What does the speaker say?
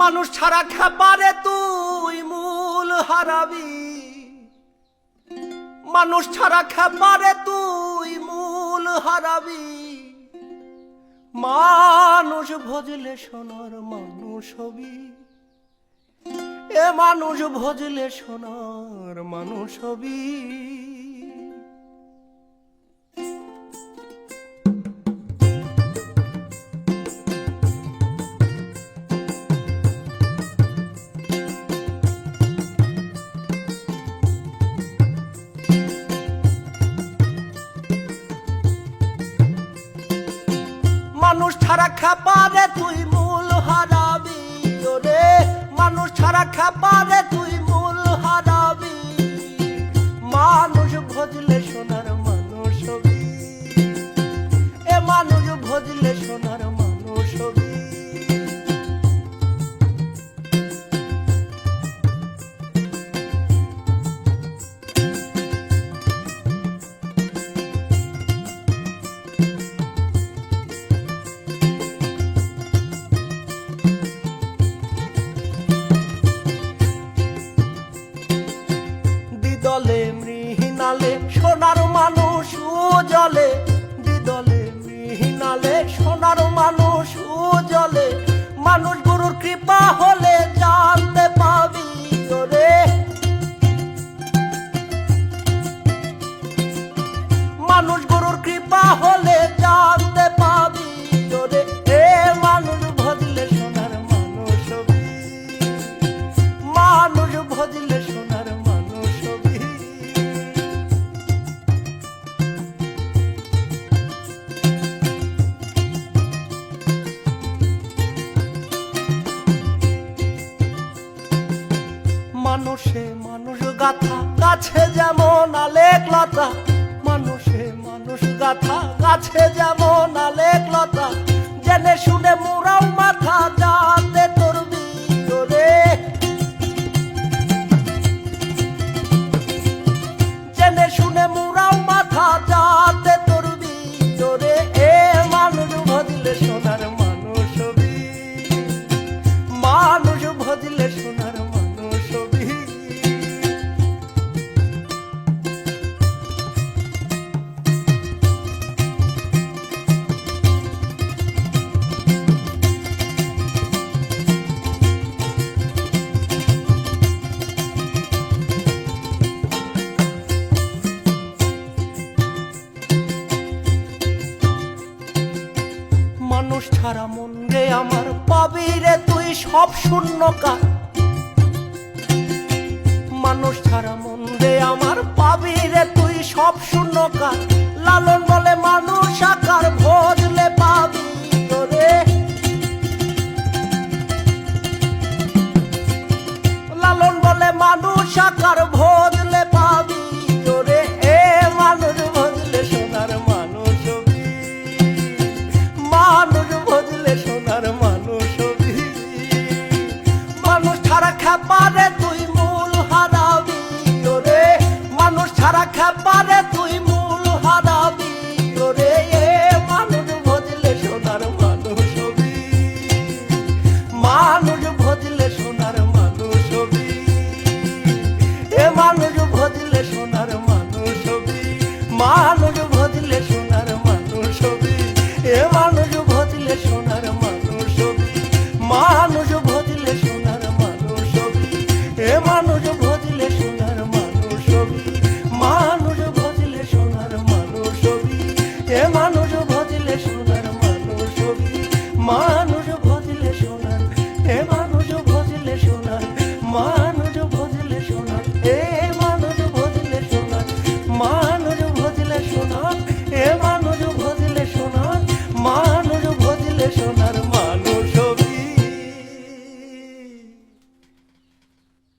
মানুষ ছাড়া খেপারে তুই মূল হারাবি। মানুষ ছাড়া খেপারে তুই মূল হারাবি। মানুষ ভজলে সোনার মানুষ হবি। এ মানুষ ভজলে সোনার মানুষ হবি। মানুষ ছাড়া খাপারে তুই মূল হারাবি, ওরে। মানুষ ছাড়া খাপারে তুই মূল হারাবি। মানুষ ভজলে সোনার মানুষ এ মানুষ ভজলে সোনার rolê. মানুষে মানুষ গাথা, গাছে যেমন আলেক লতা মানুষে মানুষ গাথা, গাছে যেমন আলেক লতা জেনে শুনে মোরাও মানুষ ছাড়া মন রে আমার পাবি রে তুই সব শূন্য কার মানুষ ছাড়া মন রে আমার পাবি রে তুই সব শূন্য কার লালন বলে মানুষ আকার ভজলে পাবি তোরে। লালন বলে মানুষ আকার মানুষ ভজলে সোনার মানুষ ভজলে সোনার মানুষ মা